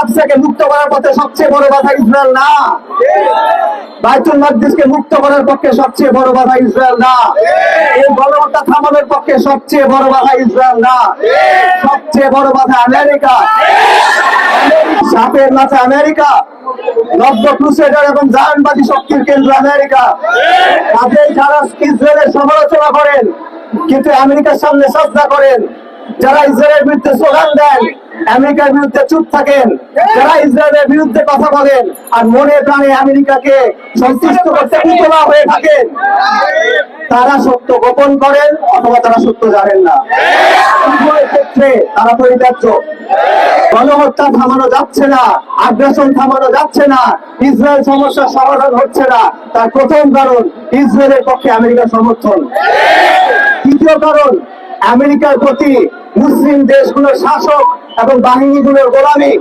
আকসাকে মুক্ত করার পথে সবচেয়ে বড় বাধা ইসরায়েল না। বাইতুল মাকদিসকে মুক্ত করার পক্ষে সবচেয়ে বড় বাধা ইসরায়েল না। এই গণহত্যা থামানোর পক্ষে সবচেয়ে বড় বাধা ইসরায়েল না। সবচেয়ে বড় বাধা আমেরিকা। সাপের মাথা আমেরিকা। নব্য ক্রুসেডার এবং জাহানবাদী শক্তির কেন্দ্র আমেরিকা। কাজেই যারা ইসরায়েলের সমালোচনা করেন, কিন্তু আমেরিকার সামনে শ্রদ্ধা করেন, যারা ইসরায়েলের বিরুদ্ধে স্লোগান দেন আমেরিকার বিরুদ্ধে চুপ থাকেন। যারা ইসরায়েলের বিরুদ্ধে কথা বলেন আর মনে প্রাণে আমেরিকাকে সন্তুষ্ট করতে উতলা হয়ে থাকেন, তারা সত্য গোপন করেন অথবা তারা সত্য জানেন না। ক্ষেত্রে তারা পরিত্যাজ্য। গণহত্যা থামানো যাচ্ছে না, আগ্রাসন থামানো যাচ্ছে না, ইসরায়েল সমস্যার সমাধান হচ্ছে না। তার প্রথম কারণ, ইসরায়েলের পক্ষে আমেরিকার সমর্থন। দ্বিতীয় কারণ, আমেরিকার প্রতি মুসলিম দেশগুলোর শাসক এবং বাহিনীগুলোর গোলামি।